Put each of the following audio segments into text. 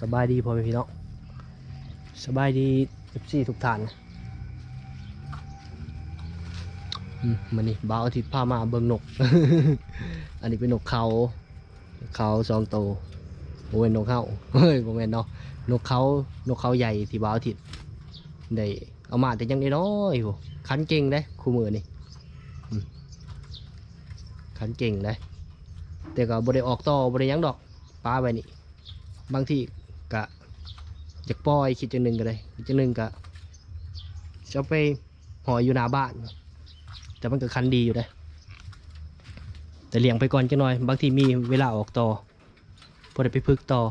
สบายดีพ่อแม่พี่น้องสบายดีเอฟซีทุกท่านมมันนี่บ่าวอาทิตย์พามาเบิ่งนก อันนี้เป็นนกเขา เขาสองตัวโอ้ยนกเขาเฮ้ยโมเมนเนาะนกเขานกเขาใหญ่ที่บ่าวอาทิตย์ได้เอามาแต่ยังน้อยๆโหขันเก่งได้คู่มือนี่ขันเก่งได้แต่ก็บ่ได้ออกต่อบ่ได้หยังดอกปลาไว้นี่บางที อยากปล่อยคิดจังหนึ่งก็ได้คิดจังหนึ่งกะจะไปหอยอยู่หน้าบ้าน แต่มันก็คันดีอยู่ได้ แต่เลี้ยงไปก่อนจังหน่อย บางทีมีเวลาออกต่อพอได้ไปพึกต่อ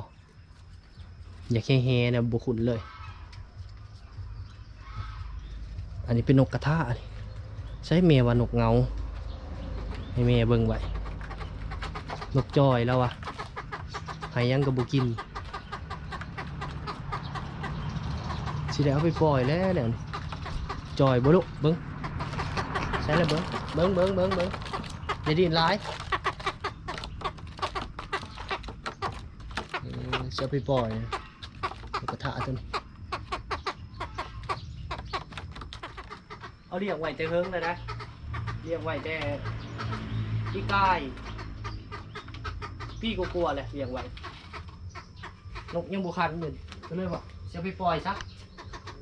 อยากแฮ่ๆเนี่ยบุขุนเลย อันนี้เป็นนกกระทาใช้เมว่านกเงาให้เมเบิ่งไว้นกจอยแล้ววะหายังกับบุกิน สิได้เอาไปปล่อยแล้วเนี่ยจอยบ่ลุเบิ้งใช่แล้วเบิ้งเบิ้งเบิ้งเบิ้งเบิ้งอย่าดินร้ายเออจะไปปล่อยกระทะตัวนี้เอาเรียกไว้แต่เฮิงเลยนะเรียกไว้แต่พี่กายพี่กลัวเลยเรียกไว้นกยังบุคันเหมือนก็เลยว่าจะเอาไปปล่อยซะ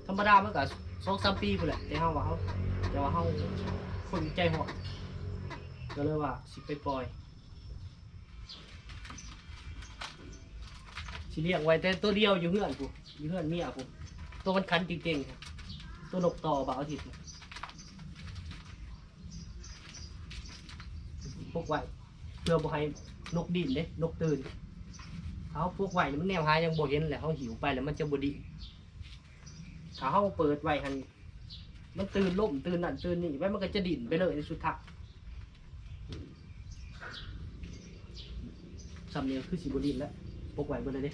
ธรรมดามันก็สองสามปีพุ่นแหละแต่เฮาว่าเฮาแต่ว่าเฮาคนใจหดก็เลยว่าสิไปปล่อยสิเลี้ยงไว้แต่ตัวเดียวอยู่เฮือนกูอยู่เฮือนเมียกูตัวมันคันจริงๆครับตัวนกต่อบ่าวอาทิตพวกไว้เพื่อบ่ให้นกดินเด้นกตื่นเขาพวกไว้มันแนวหายังบ่เห็นแหละเขาหิวไปแล้วมันจะบ่ดิ้น ถ้าเขาเปิดไว้หันมันตื่นล่มตื่นนั่นตื่นนี่ไว้มันก็จะดิ่นไปเลยในสุดท้ายสำเนียงคือสีบดินแล้วปกไว้บนเลยเด้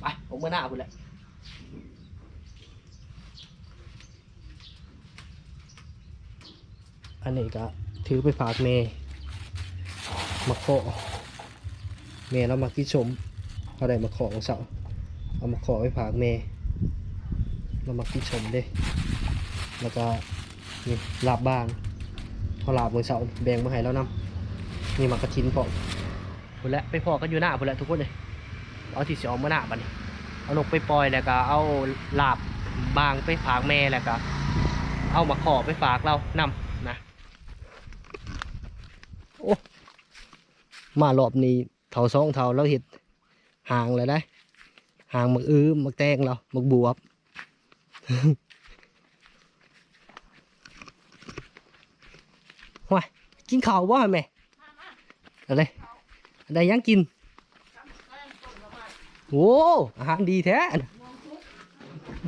ไปผมเมื่อหน้าพุ่นแหละอันนี้ก็ถือไปฝากเมย์มาโคเมย์เรามากินชม เขาได้มาขอของเสาเอามาขอไว้ผากเมย์เรามากินชมเด้แล้วก็นี่ลาบบางเขาลาบมือเสาแบ่งมาให้แล้วนำนี่มากระชินพอพุ่นแหละไปพอกันอยู่หน้าพุ่นแหละทุกคนเลยเอาที่เสียออกมาหน้าบันเอานกไปปล่อยแล้วก็เอาลาบบางไปฝากแม่แล้วก็เอามาขอไปฝากเรานำนะโอ้มารอบนี้เท่าสองเท่าแล้วเห็ด ห่างเลยได้ห่างมักอื้อมักแตงเรามักบวบว้ายกินข้าวบ่แม่อะไรอะไรยังกินโอ้อาหารดีแท้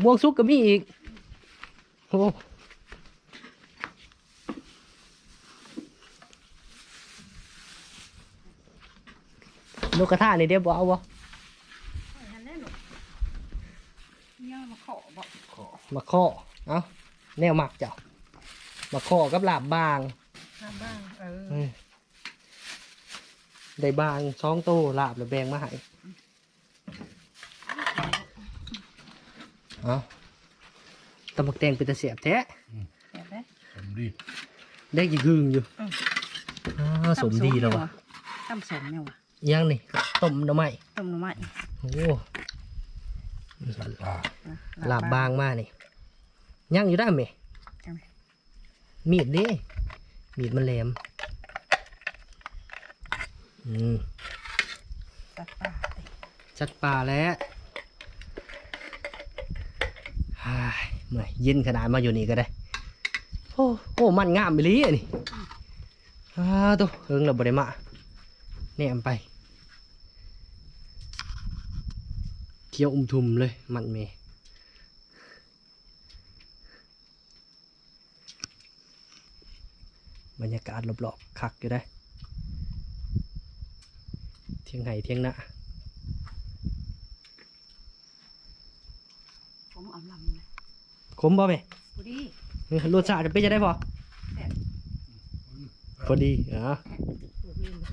ม่วงซุกก็มีอีกโอ้นกกระทะนี่เดี๋ยวบ่เอาบ่ อันนั้นหนู ย่ามาขอบอกมาข้อเอาแนวหมักเจ้ามาข้อกับลาบบางทำบ้าง เออ เออได้บางสองโตลาบแล้วแบ่งมาให้เอาตำบักแตงเป็นตะเสียบแท้เห็นไหม สมดีได้กี่กึ่งอยู่อืมอ่าสมดีแล้ววะต้มสมเนี่ยวะยังนี่ต้มหน่อไม้ต้มหน่อไม้โอ้สัตว์ป่านะ ลาบบางมากนี่ยังอยู่ได้ไหมจังไหมมีดเดิมีดมันแหลมอืมตัดปลาจัดป่าแล้วฮ่ายเมื่อยเย็นขนาดมาอยู่นี่ก็ได้ โอ้โอ้มันงามไปเลยอันนี่อ้าตัวเฮิงเราบริมาแนมไป เคี้ยวอุ้มทุมเลย มันเมบรรยากาศรอบๆคักอยู่ได้ เที่ยงไห่เที่ยงหน้าผมเอาลำเลยคมบ่แม่พอดีรสชาติจะเป็นจะได้พอแต่พอดีอะตัวเวียนไ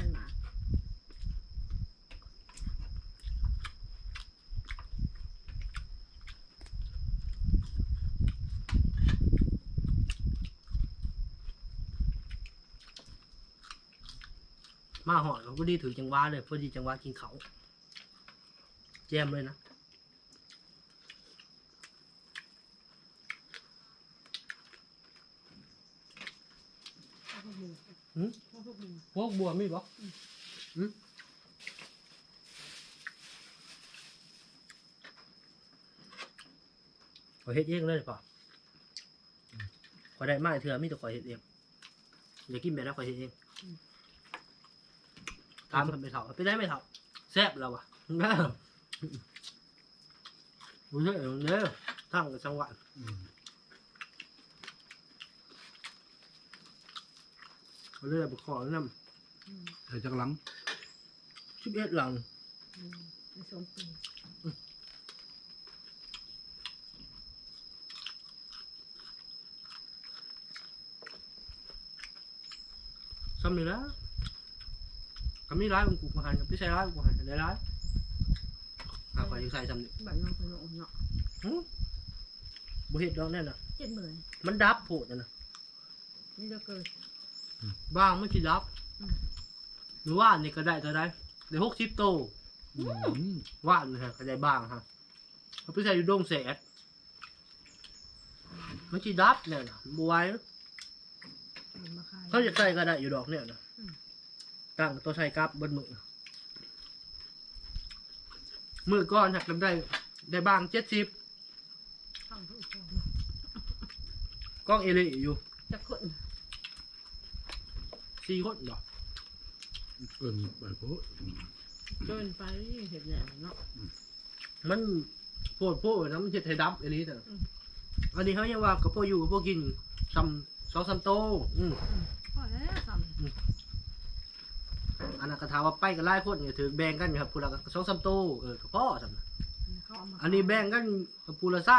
ม่ทันมามาหอดก็พอดีถือจังหวะเลยพอดีจังหวะกินเขาวแจมเลยนะเอาพวกหมูหืมเอาพวกหมูพวกบัวมีบ่หืมขอยเฮ็ดเองเลยป่ะขอยได้มาเถื่อมีแต่ขอยเฮ็ดเองอย่ากินแบบนั้นขอยเฮ็ดเอง ตามกันไปเถาไปได้ไหมเถาแซ่บแล้ววะบุญเด้อเด้อทั้งกับจังหวะอืมเขาเรียกบุขอน้อืมใส่จักหลังำชิบเอ็ดหลังอืมผสมปีซ้ำนี่แล้ว ก็มีร้ายของกูมาหันกับพี่ใส่ร้ายของกูหันได้ร้ายหาไปใส่ซ้ำนี่บัตรน้องเป็นองเนาะหึบ่เฮ็ดดอกแน่น่ะ เจ็ดหมื่นมันดับโผดน่ะนะนี่ก็เกิน บ้างมันสิดับอืม หรือว่านี่ก็ได้เท่าไดได้หกสิบโตอืมว่านี่ฮะก็ได้บ้างฮะเอาไปใส่อยู่โดงแสดมันสิดับเนี่ยน่ะบ่ไหวมันมาขายเขาจะใส่ก็ได้อยู่ดอกเนี่ยนะอืม ตั้งตัวใส่กลับเบนมือมือก้อนหักกันได้ ได้บ้างเจ็ดสิบข้างทุกคนกล้องเอเลอยู่จะคนสี่คนเหรอเกินไปโพดอืมเกินไปเห็นแล้วเนาะมันโพดโพดนะมันจะไทยดับเอเลแต่อืมอันนี้เขายังว่ากับพวกอยู่กับพวกกินซ้ำสองสามโต อืมพอแล้วท อันนั้นก็ถามว่าไปกันไล่คนเนี่ยถือแบ่งกันอยู่ครับพูละสองสามโตเออกับพ่อสำำเขาเอามาอันนี้แบ่งกันกับพูละซ่า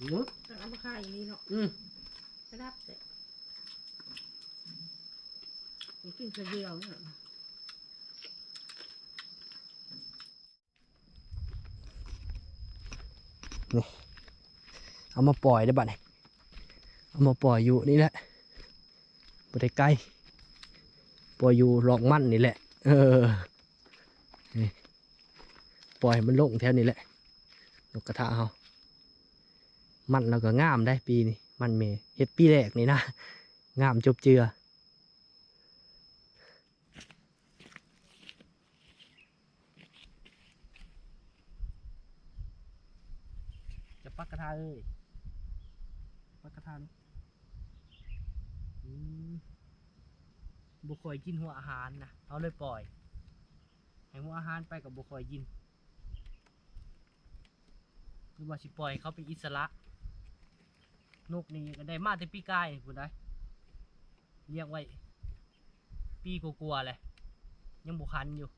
อืมต้องเอามาขายอย่างนี้เนาะอืมกระดับแต่อย่ากินคนเดียวเนี่ยเอามาปล่อยได้บัดนี้เอามาปล่อยอยู่นี่แหละบ่ได้ไกล ปล่อยอยู่หลอกมันนี่แหละ เออปล่อยมันลงแถวนี้แหละนกกระทะเฮามันแล้วก็งามได้ปีนี้มันเมเฮ็ดปีแรกนี่นะงามจบเจือจะปักกระทะเอ้ยปักกระทะอืม บุคอยกินหัวอาหารนะเอาเลยปล่อย ให้หัวอาหารไปกับบุคอยกินหรือว่าสิปล่อยเขาเป็นอิสระ นกนี่ก็ได้มาแต่ปีกายคุณได้เลี้ยงไว้ ปีกลัวๆเลยยังบุคันอยู่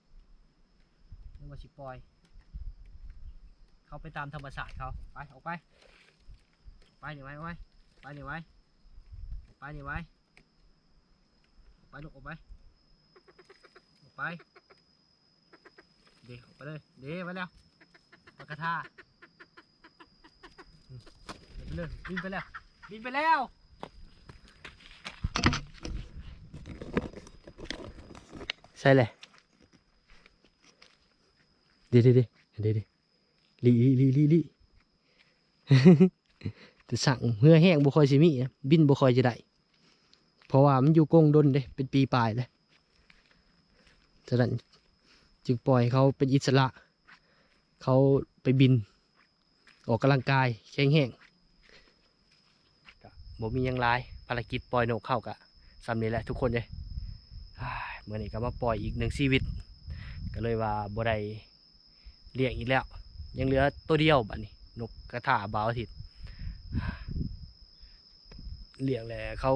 ยังว่าสิปล่อย เขาไปตามธรรมศาสตร์เขาไปออกไป ไปหนีไว้ไว้ไปหนีไว้ไปหนีไว้ ไปลูกออกไปออกไป เดี๋ยวออกไปเลย เดี๋ยวไปแล้วปากกระทาเดี๋ยวไปเลยบินไปแล้ว บินไปแล้วใช่เลยดีดีดีดีดีลีลีลีลีลีแต่สั่งเหือแห้งบุคอยสิมีบินบุคอยจะได้ ราะว่ามันอยู่กงดนเด้เป็นปีปลายเลยฉะนั้นจึงปล่อยเขาเป็นอิสระ เขาไปบิน ออกกำลังกายแข็งแห้งก็บ่มียังหลายภารกิจปล่อยนกเข้ากะสำนี้แหละทุกคนเลยเมื่อนี้ก็มาปล่อยอีกหนึ่งชีวิต ก็เลยว่าบ่ได้เลี้ยงอีกแล้ว ยังเหลือตัวเดียวบัดนี้ นกกระถาบาวอาทิตย์เลี้ยงแหละเขา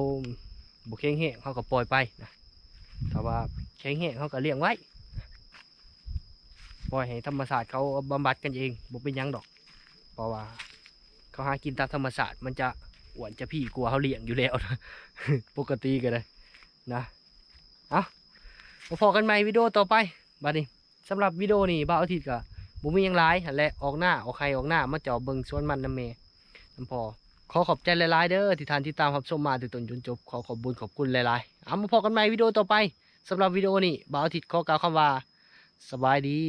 บุแข็งแห้งเขาก็ปล่อยไปนะแต่ว่าแข็งแห้งเขาก็เลี้ยงไว้ปล่อยให้ธรรมศาสตร์เขาบำบัดกันเองบ่เป็นยังดอก เพราะว่า เขาหากินตามธรรมศาสตร์มันจะอ้วนจะพี่กลัวเขาเลี้ยงอยู่แล้วนะปกติกันเลยนะเอามาพอกันใหม่วิดีโอต่อไปบัดนี้สำหรับวิดีโอนี้บ่าวอาทิตย์ก็บุมียังหลายและออกหน้าออกใครออกหน้ามาเจาะเบิงสวนมันน้ำเมน้ำพอ ขอขอบใจหลายๆเด้อที่ทานที่ตามรับชมมาถึงตอนจนจบ ขอขอบบุญขอบคุณหลายๆเอามาพบกันใหม่วิดีโอต่อไปสำหรับวิดีโอนี้บ่าวอาทิตย์ขอกล่าวคำว่า สบายดี